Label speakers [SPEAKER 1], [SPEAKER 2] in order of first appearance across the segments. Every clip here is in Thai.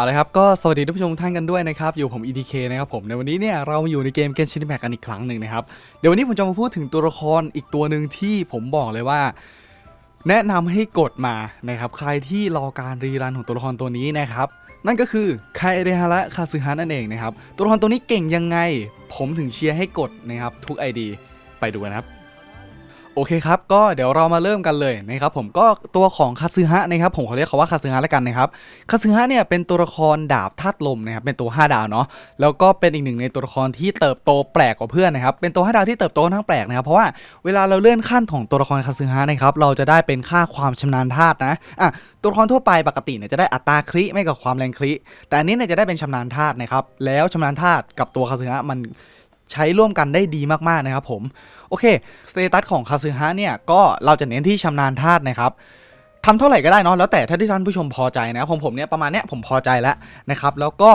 [SPEAKER 1] เอาละครับก็สวัสดีท่านผู้ชมท่านกันด้วยนะครับอยู่ผม ETK นะครับผมในวันนี้เนี่ยเรามาอยู่ในเกม Genshin Impact กันอีกครั้งหนึ่งนะครับเดี๋ยววันนี้ผมจะมาพูดถึงตัวละครอีกตัวหนึ่งที่ผมบอกเลยว่า แนะนำให้กดมานะครับใครที่รอการรีรันของตัวละครตัวนี้นะครับนั่นก็คือไคเอรฮาระคาซึฮะนั่นเองนะครับตัวละครตัวนี้เก่งยังไง ผมถึงเชียร์ให้กดนะครับทุก ID ไปดูกันครับ อเคครับ ก็เดี๋ยวเรามาเริ่มกันเลยนะครับผมก็ตัวของคาซึฮะนะครับผมขอเรียกเขาว่าคาซึฮะแล้วกันนะครับคาซึฮะเนี่ยเป็นตัวละครดาบธาตุลมนะครับเป็นตัว 5 ดาวเนาะแล้วก็เป็นอีกหนึ่งในตัวละครที่เติบโตแปลกกว่าเพื่อนนะครับเป็นตัว 5 ดาวที่เติบโตค่อนข้างแปลกนะครับเพราะว่าเวลาเราเลื่อนขั้นของตัวละครคาซึฮะนะครับเราจะได้เป็นค่าความชำนาญธาตุนะอะตัวละครทั่วไปปกติเนี่ยจะได้อัตราคริไม่กับความแรงคริแต่อันนี้เนี่ยจะได้เป็นชำนาญธาตุนะครับแล้วชำนาญธาตุกับตัวคาซึฮะมัน ใช้ร่วมกันได้ดีมากๆนะครับผมโอเคสเตตัสของคาซึฮะเนี่ยก็เราจะเน้นที่ชำนาญธาตุนะครับทำเท่าไหร่ก็ได้เนาะแล้วแต่ถ้าที่ท่านผู้ชมพอใจนะครับผมผมเนี่ยประมาณเนี้ยผมพอใจแล้วนะครับแล้วก็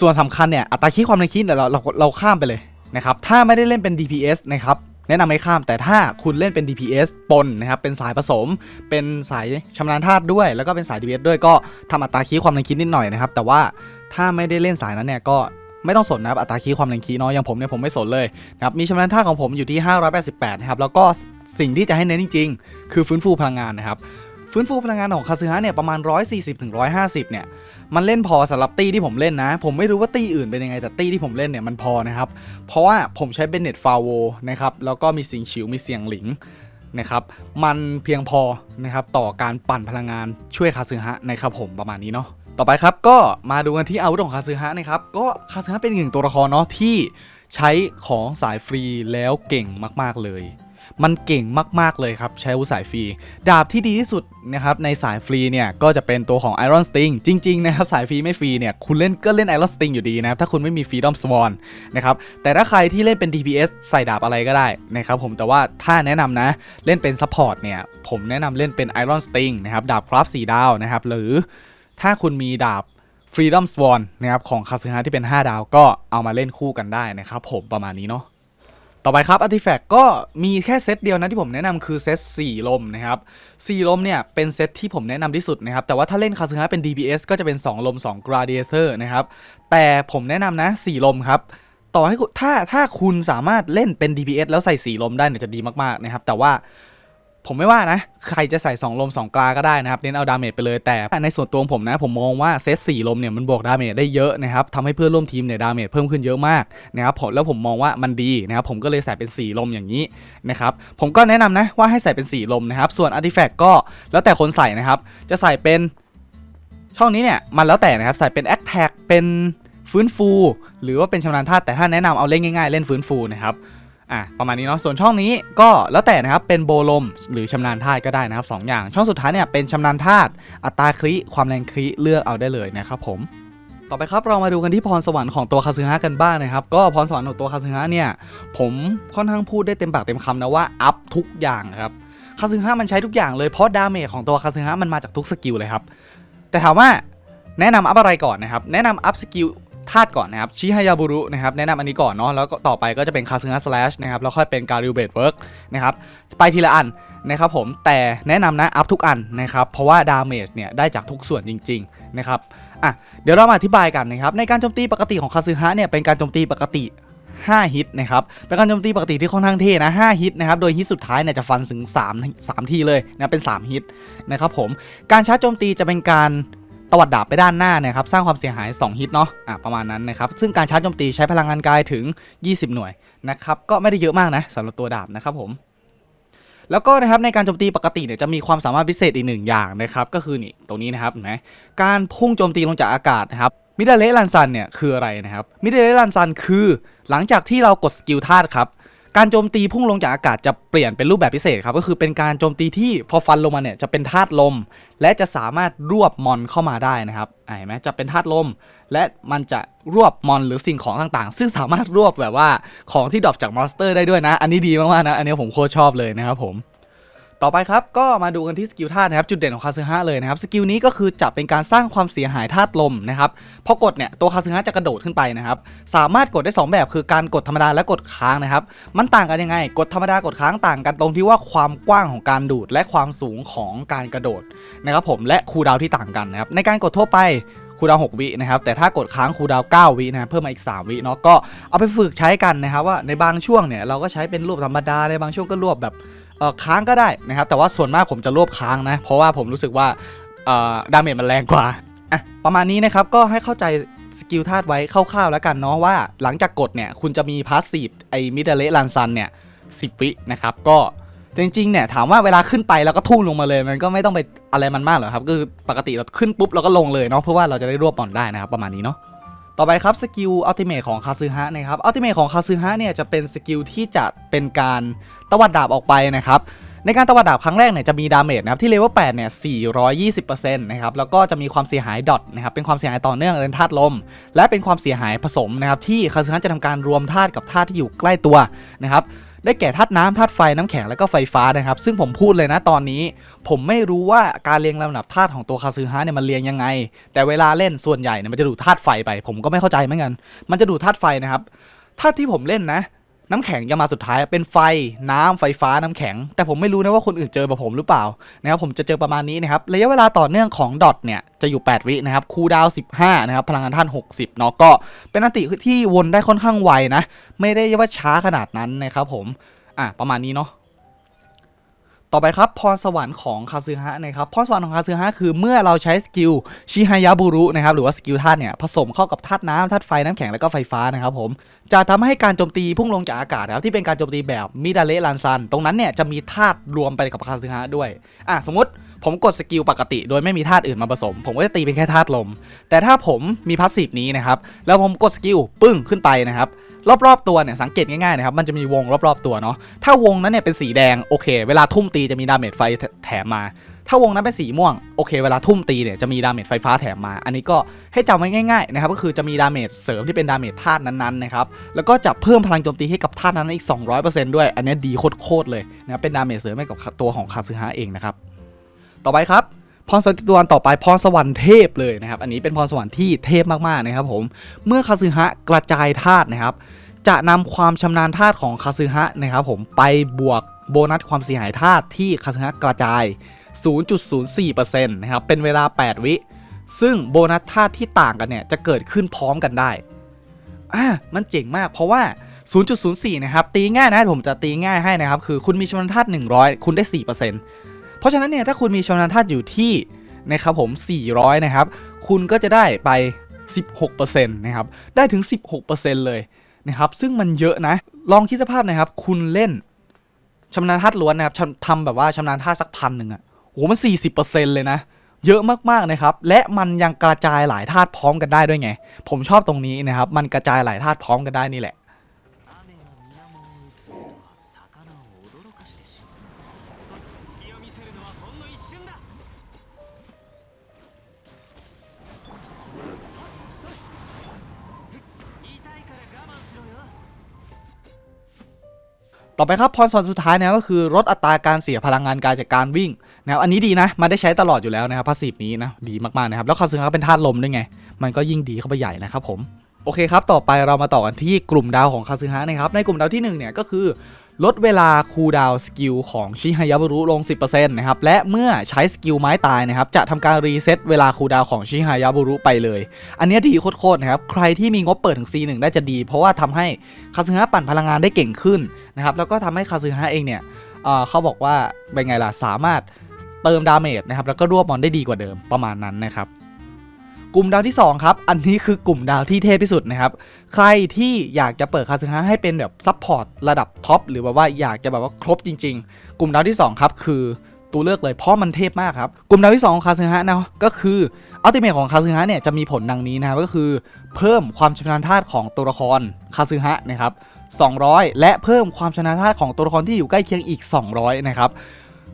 [SPEAKER 1] ส่วนสำคัญเนี่ยอัตราคีความในคิดเนี่ยเราเราเราข้ามไปเลยนะครับถ้าไม่ได้เล่นเป็น DPS นะครับแนะนำให้ข้ามแต่ถ้าคุณเล่นเป็น DPS ปนนะครับเป็นสายผสม เป็นสายชำนาญธาตุด้วย แล้วก็เป็นสาย DPS ด้วยก็ทำอัตราคีความในคิดนิดหน่อยนะครับแต่ว่าถ้าไม่ได้เล่นสายนั้นเนี่ยก็ ไม่ต้องสนนะครับอัตราคีความแรงคีเนาะอย่างผมเนี่ยผมไม่สนเลยนะครับมีชำนาญท่าของผมอยู่ที่ 588นะครับแล้วก็สิ่งที่จะให้เน้นจริง ๆ คือฟื้นฟูพลังงานนะครับฟื้นฟูพลังงานของคาซึฮะเนี่ยประมาณ 140ถึง150 เนี่ยมันเล่นพอสำหรับตีที่ผมเล่นนะ ผมไม่รู้ว่าตีอื่นเป็นยังไงแต่ตีที่ผมเล่นเนี่ยมันพอนะครับ เพราะว่าผมใช้เบนเน็ตฟาโวนะครับแล้วก็มีสิงฉิวมีเสียงหลิงนะครับมันเพียงพอนะครับต่อการปั่นพลังงานช่วยคาซึฮะนะครับผมประมาณนี้เนาะ ต่อไปครับก็มาดูกันที่อาวุธของคาซึฮะนะครับก็คาซึฮะเป็นหนึ่งตัวละครเนาะที่ใช้ของสายฟรีแล้วเก่งมาก ๆเลย มันเก่งมาก ๆเลยครับ ใช้อาวุธสายฟรี ดาบที่ดีที่สุดนะครับในสายฟรีเนี่ยก็จะเป็นตัวของ Iron Sting จริง ๆ นะครับ สายฟรีไม่ฟรีเนี่ยคุณเล่นก็เล่น Iron Sting อยู่ดีนะครับถ้าคุณไม่มี Freedom Sworn นะครับแต่ถ้าใครที่เล่นเป็น DPS ใส่ดาบอะไรก็ได้นะครับผมแต่ว่าถ้าแนะนำนะเล่นเป็น Support เนี่ยผมแนะนำเล่นเป็น Iron Sting นะครับดาบคราฟ4ดาวนะครับหรือ ถ้าคุณมีดาบ Freedom Sworn นะครับของคาซึฮะที่เป็น 5 ดาวก็เอามาเล่นคู่กันได้นะครับผมประมาณนี้เนาะต่อไปครับ Artifact ก็มีแค่เซตเดียวนะที่ผมแนะนำคือเซต4ลมนะครับ4ลมเนี่ยเป็นเซตที่ผมแนะนำที่สุดนะครับ แต่ว่าถ้าเล่นคาซึฮะเป็น DPS ก็จะเป็น 2 ลม 2 Gladiator นะครับ แต่ผมแนะนำนะ 4 ลมครับ ต่อให้ถ้าถ้าคุณสามารถเล่นเป็น DPS แล้วใส่ 4 ลมได้เนี่ยจะดีมาก ๆ นะครับ แต่ว่า ผมไม่ว่านะ ใครจะใส่ 2 ลม 2 กลาก็ได้นะครับ เน้นเอาดาเมจไปเลย แต่ในส่วนตัวของผมนะ ผมมองว่าเซต4ลมเนี่ยมันบวกดาเมจได้เยอะนะครับทำให้เพื่อนร่วมทีมเนี่ยดาเมจเพิ่มขึ้นเยอะมากนะครับผมแล้วผมมองว่ามันดีนะครับผมก็เลยใส่เป็น 4 ลมอย่างนี้นะครับผมก็แนะนำนะว่าให้ใส่เป็น 4 ลมนะครับส่วน Artifact ก็แล้วแต่คนใส่นะครับจะใส่เป็นช่องนี้เนี่ยมันแล้วแต่นะครับใส่เป็น a อ t a c เป็นฟื้นฟู หรือว่าเป็นชำนาญธาตุแต่ถ้าแนะนำเอาเล่นง่ายๆ เล่นฟื้นฟูนะครับ อะประมาณนี้เนาะส่วนช่องนี้ก็แล้วแต่นะครับเป็นโบลมหรือชำนาญธาตุก็ได้นะครับสองอย่างช่องสุดท้ายเนี่ยเป็นชำนาญธาตุอัตราคลิความแรงคลิเลือกเอาได้เลยนะครับผมต่อไปครับเรามาดูกันที่พรสวรรค์ของตัวคาซึฮะกันบ้างนะครับ ก็พรสวรรค์ของตัวคาซึฮะเนี่ยผมค่อนข้างพูดได้เต็มปากเต็มคำนะว่าอัพทุกอย่างครับคาซึฮะมันใช้ทุกอย่างเลยเพราะดาเมจของตัวคาซึฮะมันมาจากทุกสกิลเลยครับแต่ถามว่าแนะนำอัพอะไรก่อนนะครับ แนะนำอัพสกิล ธาตุก่อนนะครับชิฮายาบุรุนะครับแนะนำอันนี้ก่อนเนาะแล้วก็ต่อไปก็จะเป็นคาซึงะสแลชนะครับแล้วค่อยเป็นการิวเบดเวิร์กนะครับไปทีละอันนะครับผมแต่แนะนำนะอัพทุกอันนะครับเพราะว่าดาเมจเนี่ยได้จากทุกส่วนจริงๆนะครับอะเดี๋ยวเรามาอธิบายกันนะครับในการโจมตีปกติของคาซึฮะเนี่ยเป็นการโจมตีปกติ 5 ฮิตนะครับเป็นการโจมตีปกติที่ค่อนข้างเท่นะ 5 ฮิตนะครับ โดยฮิตสุดท้ายเนี่ยจะฟันถึง 3 3 ทีเลยนะเป็น 3 ฮิตนะครับผม การชาร์จโจมตีจะเป็นการ ตวัดดาบไปด้านหน้านะครับสร้างความเสียหาย 2 ฮิตเนาะอะประมาณนั้นนะครับซึ่งการชาร์จโจมตีใช้พลังงานกายถึง 20 หน่วยนะครับก็ไม่ได้เยอะมากนะสำหรับตัวดาบนะครับผมแล้วก็นะครับในการโจมตีปกติเนี่ยจะมีความสามารถพิเศษอีกหนึ่งอย่างนะครับก็คือนี่ตรงนี้นะครับเห็นไหมการพุ่งโจมตีลงจากอากาศนะครับมิดเดิลเลลันซันเนี่ยคืออะไรนะครับมิดเดิลเลลันซันคือ หลังจากที่เรากดสกิลธาตุครับ การโจมตีพุ่งลงจากอากาศจะเปลี่ยนเป็นรูปแบบพิเศษครับก็คือเป็นการโจมตีที่พอฟันลงมาเนี่ยจะเป็นธาตุลม และจะสามารถรวบมอนเข้ามาได้นะครับอ่าเห็นไหมจะเป็นธาตุลม และมันจะรวบมอนหรือสิ่งของต่างๆ ซึ่งสามารถรวบแบบว่าของที่ดรอปจากมอนสเตอร์ได้ด้วยนะ อันนี้ดีมากๆนะ อันนี้ผมโคตรชอบเลยนะครับผม ต่อไปครับก็มาดูกันที่สกิลธาตุนะครับจุดเด่นของคาซึฮะเลยนะครับสกิลนี้ก็คือจะเป็นการสร้างความเสียหายธาตุลมนะครับพอกดเนี่ยตัวคาซึฮะจะกระโดดขึ้นไปนะครับสามารถกดได้ 2 แบบคือการกดธรรมดาและกดค้างนะครับมันต่างกันยังไง กดธรรมดากดค้างต่างกันตรงที่ว่าความกว้างของการดูด และความสูงของการกระโดดนะครับผมและคูดาวที่ต่างกันนะครับในการกดทั่วไปคูดาว 6 วินะครับ แต่ถ้ากดค้างคูดาว 9 วินะเพิ่มมาอีก 3 วิเนาะก็เอาไปฝึกใช้กันนะครับว่าในบางช่วงเนี่ยเราก็ใช้เป็นรวบธรรมดาในบางช่วงก็รวบแบบ ค้างก็ได้นะครับ แต่ว่าส่วนมากผมจะรวบค้างนะ เพราะว่าผมรู้สึกว่าดาเมจมันแรงกว่าอะประมาณนี้นะครับ ก็ให้เข้าใจสกิลธาตุไว้คร่าวๆแล้วกันเนาะว่าหลังจากกดเนี่ย คุณจะมีพาสซีฟไอ้มิดเดิลเลลันซันเนี่ย10วินะครับ ก็จริงๆเนี่ยถามว่าเวลาขึ้นไปแล้วก็ทุ่งลงมาเลย มันก็ไม่ต้องไปอะไรมันมากหรอกครับก็คือปกติเราขึ้นปุ๊บเราก็ลงเลยเนาะเพื่อว่าเราจะได้รวบบอนได้นะครับประมาณนี้เนาะ ต่อไปครับสกิลอัลติเมทของคาซึฮะนะครับอัลติเมทของคาซึฮะเนี่ยจะเป็นสกิลที่จะเป็นการตวัดดาบออกไปนะครับในการตวัดดาบครั้งแรกเนี่ยจะมีดาเมจนะครับที่เลเวล8เนี่ย 420%นะครับแล้วก็จะมีความเสียหายดอทนะครับเป็นความเสียหายต่อเนื่องเป็นธาตุลม และเป็นความเสียหายผสมนะครับที่คาซึฮะจะทำการรวมธาตุกับธาตุที่อยู่ใกล้ตัวนะครับ ได้แก่ธาตุน้ำธาตุไฟน้ำแข็งและก็ไฟฟ้านะครับ ซึ่งผมพูดเลยนะตอนนี้ ผมไม่รู้ว่าการเรียงลำดับธาตุของตัวคาซึฮะเนี่ยมันเรียงยังไง แต่เวลาเล่นส่วนใหญ่เนี่ยมันจะดูธาตุไฟไป ผมก็ไม่เข้าใจเหมือนกัน มันจะดูธาตุไฟนะครับธาตุที่ผมเล่นนะ น้ำแข็งจะมาสุดท้ายเป็นไฟน้ำไฟฟ้าน้ำแข็ง แต่ผมไม่รู้นะว่าคนอื่นเจอแบบผมหรือเปล่านะครับผมจะเจอประมาณนี้นะครับระยะเวลาต่อเนื่องของดอทเนี่ยจะอยู่ 8 วินะครับคูดาว 15 นะครับ พลังงานท่าน 60 เนาะก็เป็นอันติที่วนได้ค่อนข้างไวนะ ไม่ได้ว่าช้าขนาดนั้นนะครับผมอะประมาณนี้เนาะ ต่อไปครับพรสวรรค์ของคาซึฮะนะครับพรสวรรค์ของคาซึฮะคือเมื่อเราใช้สกิลชิฮายาบุรุนะครับหรือว่าสกิลธาตุเนี่ยผสมเข้ากับธาตุน้ำธาตุไฟน้ำแข็งแล้วก็ไฟฟ้านะครับผมจะทำให้การโจมตีพุ่งลงจากอากาศครับที่เป็นการโจมตีแบบมิดาเลลันซัน ตรงนั้นเนี่ยจะมีธาตุรวมไปกับคาซึฮะด้วยอะสมมติ ผมกดสกิลปกติ โดยไม่มีธาตุอื่นมาผสม ผมก็จะตีเป็นแค่ธาตุลม แต่ถ้าผมมีพาสซีฟนี้นะครับ แล้วผมกดสกิลปึ้งขึ้นไปนะครับ รอบๆตัวเนี่ยสังเกตง่ายๆนะครับ มันจะมีวงรอบๆตัวเนาะ ถ้าวงนั้นเนี่ยเป็นสีแดงโอเค เวลาทุ่มตีจะมีดาเมจไฟแถมมา ถ้าวงนั้นเป็นสีม่วงโอเค เวลาทุ่มตีเนี่ยจะมีดาเมจไฟฟ้าแถมมา อันนี้ก็ให้จำไว้ง่ายๆนะครับก็คือจะมีดาเมจเสริมที่เป็นดาเมจธาตุนั้นๆนะครับแล้วก็จะเพิ่มพลังโจมตีให้กับธาตุนั้นอีก 200%ด้วย อันนี้ดีโคตรๆเลยนะเป็นดาเมจเสริมให้กับตัวของคาซึฮะเองนะครับ ต่อไปครับพรสวรรค์ตัวต่อไปพรสวรรค์เทพเลยนะครับ อันนี้เป็นพรสวรรค์ที่เทพมากๆนะครับผมเมื่อคาซึฮะกระจายธาตุนะครับ จะนำความชำนาญธาตุของคาซึฮะนะครับผมไปบวกโบนัสความเสียหายธาตุที่คาซึฮะกระจาย 0.04%นะครับเป็นเวลา 8 วิ ซึ่งโบนัสธาตุที่ต่างกันเนี่ยจะเกิดขึ้นพร้อมกันได้อ่ามันเจ๋งมากเพราะว่า 0.04 นะครับตีง่ายนะผมจะตีง่ายให้นะครับคือคุณมีชำนาญธาตุ100 คุณได้ 4% เพราะฉะนั้นเนี่ยถ้าคุณมีชำนาญธาตุอยู่ที่นะครับผม 400 นะครับ คุณก็จะได้ไป 16%นะครับ ได้ถึง 16%เลยนะครับ ซึ่งมันเยอะนะ ลองคิดสภาพนะครับ คุณเล่นชำนาญธาตุล้วนนะครับทำแบบว่าชำนาญธาตุสักพันหนึ่งอะโอ้โหมัน 40%เลยนะ เยอะมากๆนะครับ และมันยังกระจายหลายธาตุพร้อมกันได้ด้วยไง ผมชอบตรงนี้นะครับ มันกระจายหลายธาตุพร้อมกันได้นี่แหละ ต่อไปครับพรสวรรค์สุดท้ายนะก็คือลดอัตราการเสียพลังงานกายจากการวิ่งนะอันนี้ดีนะมันได้ใช้ตลอดอยู่แล้วนะครับพาสซีฟนี้นะดีมากๆนะครับแล้วคาซึงก็เป็นธาตุลมด้วยไง มันก็ยิ่งดีเข้าไปใหญ่นะครับผมโอเคครับ ต่อไปเรามาต่อกันที่กลุ่มดาวของคาซึฮะนะครับ ในกลุ่มดาวที่หนึ่งเนี่ยก็คือ ลดเวลาคูลดาวสกิลของชิฮายาบุรุลง 10%นะครับ และเมื่อใช้สกิลไม้ตายนะครับ จะทำการรีเซ็ตเวลาคูลดาวของชิฮายาบุรุไปเลย อันนี้ดีโคตรๆนะครับ ใครที่มีงบเปิดถึง C1 ได้จะดี เพราะว่าทำให้คาซึฮะปั่นพลังงานได้เก่งขึ้นนะครับ แล้วก็ทำให้คาซึฮะเองเนี่ยเเขาบอกว่าเป็นไงล่ะ สามารถเติมดาเมจนะครับ แล้วก็รวบมอนได้ดีกว่าเดิมประมาณนั้นนะครับ กลุ่มดาวที่ 2 ครับ อันนี้คือกลุ่มดาวที่เทพที่สุดนะครับ ใครที่อยากจะเปิดคาซึฮะให้เป็นแบบซัพพอร์ตระดับท็อปหรือแบบว่าอยากจะแบบว่าครบจริง ๆ กลุ่มดาวที่ 2 ครับ คือตัวเลือกเลยเพราะมันเทพมากครับ กลุ่มดาวที่2ของคาซึฮะนะก็คืออัลติเมทของคาซึฮะเนี่ยจะมีผลดังนี้นะครับก็คือเพิ่มความชำนาญธาตุของตัวละครคาซึฮะนะครับ200 และเพิ่มความชำนาญธาตุของตัวละครที่อยู่ใกล้เคียงอีก 200 นะครับ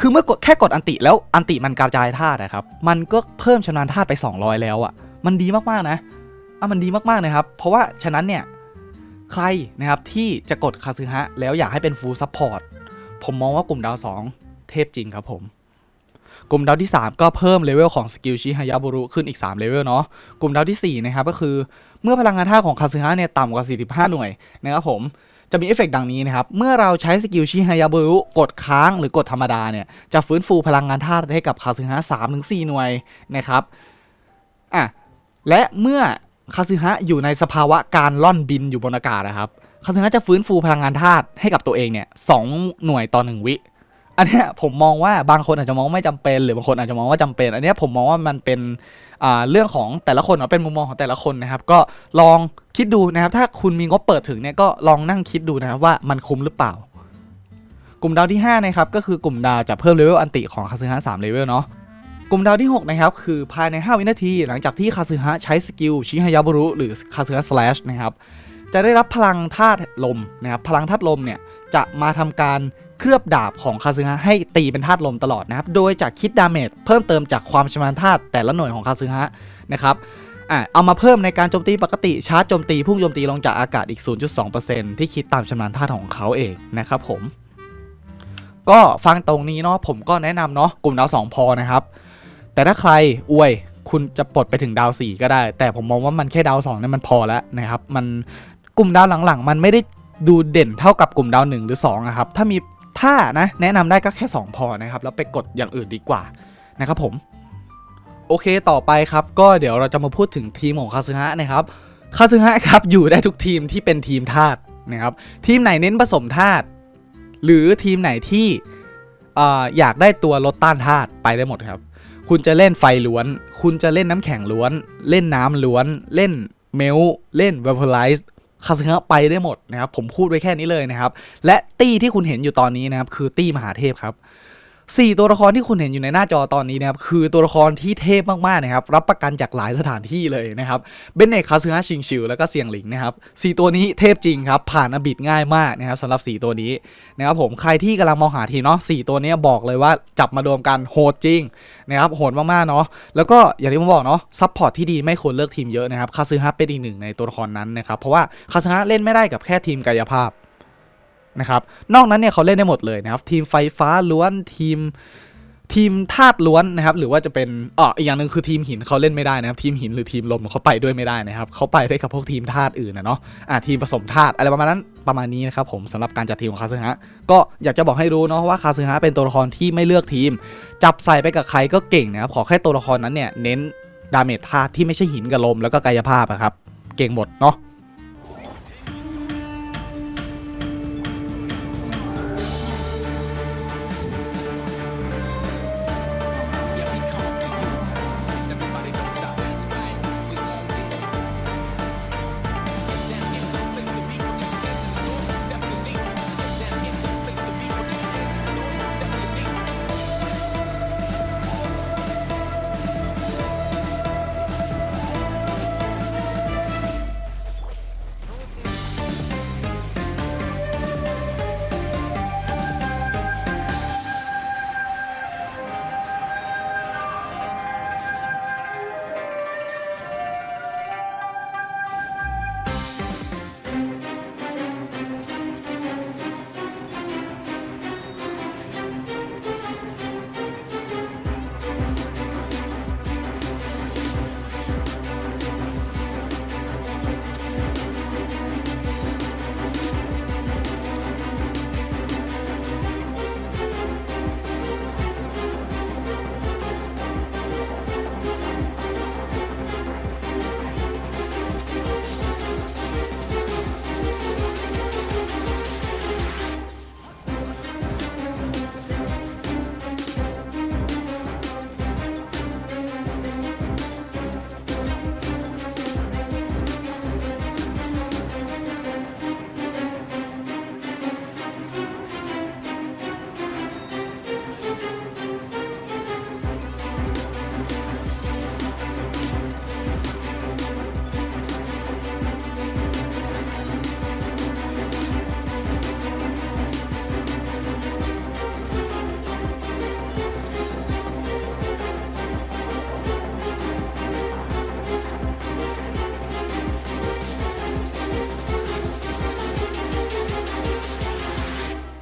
[SPEAKER 1] คือเมื่อกดแค่กดอันติแล้วอันติมันกระจายธาตุนะครับ มันก็เพิ่มชำนาญธาตุไป 200 แล้วอะ่ะ มันดีมากๆนะอะมันดีมากๆนะครับ เพราะว่าฉะนั้นเนี่ยใครนะครับที่จะกดคาซึฮะแล้วอยากให้เป็นฟูลซัพพอร์ตผมมองว่ากลุ่มดาว 2 เทพจริงครับผม กลุ่มดาวที่ 3 ก็เพิ่มเลเวลของสกิลชิฮายาบุรุขึ้นอีก3เลเวลเนาะกลุ่มดาวทีสี่4นะครับก็คือเมื่อพลังงานธาตุของคาซึฮะเนี่ยต่ำกว่า 45 หน่วยนะครับผมจะมีเอฟเฟกต์ดังนี้นะครับ เมื่อเราใช้สกิลชิฮายาบุรุกดค้างหรือกดธรรมดาเนี่ยจะฟื้นฟูพลังงานธาตุให้กับคาซึฮะ3-4 หน่วยนะครับอะ และเมื่อคาซึฮะอยู่ในสภาวะการล่อนบินอยู่บนอากาศนะครับคาซึฮะจะฟื้นฟูพลังงานธาตุให้กับตัวเองเนี่ยสองหน่วยต่อหนึ่งวิ อันนี้ผมมองว่าบางคนอาจจะมองไม่จำเป็นหรือบางคนอาจจะมองว่าจำเป็น อันนี้ผมมองว่ามันเป็นอ่าเรื่องของแต่ละคนเป็นมุมมองของแต่ละคนนะครับ ก็ลองคิดดูนะครับ ถ้าคุณมีงบเปิดถึงเนี่ยก็ลองนั่งคิดดูนะครับว่ามันคุ้มหรือเปล่า กลุ่มดาวที่5นะครับก็คือกลุ่มดาวจะเพิ่มเลเวลอันติของคาซึฮะ3เลเวลเนาะ กลุ่มดาวที่ 6 นะครับ คือภายใน 5 วินาที หลังจากที่คาซึฮะใช้สกิลชิฮายาบุรุหรือคาซึฮะสแลชนะครับจะได้รับพลังธาตุลมนะครับพลังธาตุลมเนี่ยจะมาทำการเคลือบดาบของคาซึฮะให้ตีเป็นธาตุลมตลอดนะครับ โดยจะคิดดาเมจเพิ่มเติมจากความชำนาญธาตุแต่ละหน่วยของคาซึฮะนะครับอะเอามาเพิ่มในการโจมตีปกติชาร์จโจมตีพุ่งโจมตีลงจากอากาศอีก 0.2%ที่คิดตามชำนาญธาตุของเขาเองนะครับผม ก็ฟังตรงนี้เนาะผมก็แนะนำเนาะกลุ่มดาว2พอนะครับ แต่ถ้าใครอวยคุณจะปลดไปถึงดาว 4 ก็ได้ แต่ผมมองว่ามันแค่ดาว2เนี่ยมันพอแล้วนะครับ มันกลุ่มดาวหลังๆ มันไม่ได้ดูเด่นเท่ากับกลุ่มดาว 1 หรือ2อะครับ ถ้ามีถ้านะแนะนำได้ก็แค่ 2 พอนะครับ แล้วไปกดอย่างอื่นดีกว่านะครับผม โอเคต่อไปครับ ก็เดี๋ยวเราจะมาพูดถึงทีมของคาซึฮะนะครับคาซึฮะครับอยู่ได้ทุกทีมที่เป็นทีมธาตุนะครับทีมไหนเน้นผสมธาตุหรือทีมไหนที่ออยากได้ตัวลดต้านธาตุไปได้หมดครับ คุณจะเล่นไฟล้วน คุณจะเล่นน้ำแข็งล้วน เล่นน้ำล้วน เล่นเมล เล่น vaporize คาซึฮะไปได้หมดนะครับ ผมพูดไว้แค่นี้เลยนะครับ และตี้ที่คุณเห็นอยู่ตอนนี้นะครับ คือตี้มหาเทพครับ สี่ตัวละครที่คุณเห็นอยู่ในหน้าจอตอนนี้นะครับคือตัวละครที่เทพมากๆนะครับรับประกันจากหลายสถานที่เลยนะครับเบนเนกคาซึฮะชิงชิวแล้วก็เซียงหลิงนะครับสี่ตัวนี้เทพจริงครับผ่านอบิดง่ายมากนะครับสำหรับสี่ตัวนี้นะครับผมใครที่กำลังมองหาทีเนาะสี่ตัวนี้บอกเลยว่าจับมารวมกันโหดจริงนะครับโหดมากๆเนาะแล้วก็อย่างที่ผมบอกเนาะซัพพอร์ตที่ดีไม่ควรเลือกทีมเยอะนะครับคาซึฮะเป็นอีกหนึ่งในตัวละครนั้นนะครับเพราะว่าคาซึฮะเล่นไม่ได้กับแค่ทีมกายภาพ นะครับ นอกนั้นเนี่ยเขาเล่นได้หมดเลยนะครับ ทีมไฟฟ้าล้วนทีมทีมธาตุล้วนนะครับ หรือว่าจะเป็นอ๋ออีกอย่างหนึ่งคือทีมหินเขาเล่นไม่ได้นะครับ ทีมหินหรือทีมลมเขาไปด้วยไม่ได้นะครับเขาไปได้กับพวกทีมธาตุอื่นนะเนาะอ่าทีมผสมธาตุอะไรประมาณนั้นประมาณนี้นะครับผมสำหรับการจัดทีมของคาซึฮะก็อยากจะบอกให้รู้เนาะว่าคาซึฮะเป็นตัวละครที่ไม่เลือกทีม จับใส่ไปกับใครก็เก่งนะครับขอแค่ตัวละครนั้นเนี่ยเน้นดาเมจธาตุที่ไม่ใช่หินกับลมแล้วก็กายภาพอะครับเก่งหมดเนาะ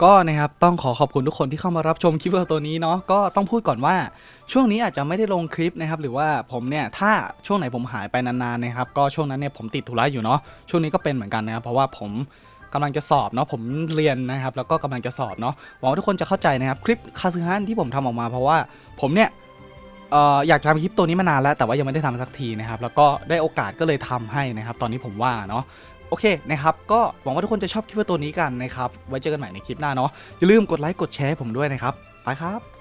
[SPEAKER 1] ก็นะครับต้องขอขอบคุณทุกคนที่เข้ามารับชมคลิปวิดีโอตัวนี้เนาะก็ต้องพูดก่อนว่าช่วงนี้อาจจะไม่ได้ลงคลิปนะครับหรือว่าผมเนี่ยถ้าช่วงไหนผมหายไปนานๆนะครับก็ช่วงนั้นเนี่ยผมติดธุระอยู่เนาะช่วงนี้ก็เป็นเหมือนกันนะครับเพราะว่าผมกำลังจะสอบเนาะผมเรียนนะครับแล้วก็กำลังจะสอบเนาะหวังว่าทุกคนจะเข้าใจนะครับคลิปคาซึฮันที่ผมทำออกมาเพราะว่าผมเนี่ยอออยากทำคลิปตัวนี้มานานแล้วแต่ว่ายังไม่ได้ทำสักทีนะครับแล้วก็ได้โอกาสก็เลยทำให้นะครับตอนนี้ผมว่าเนาะ อเคนะครับก็หวังว่าทุกคนจะชอบคลิปตัวนี้กันนะครับไว้เจอกันใหม่ในคลิปหน้าเนาะอย่าลืมกดไลค์กดแชร์ผมด้วยนะครับไปครับ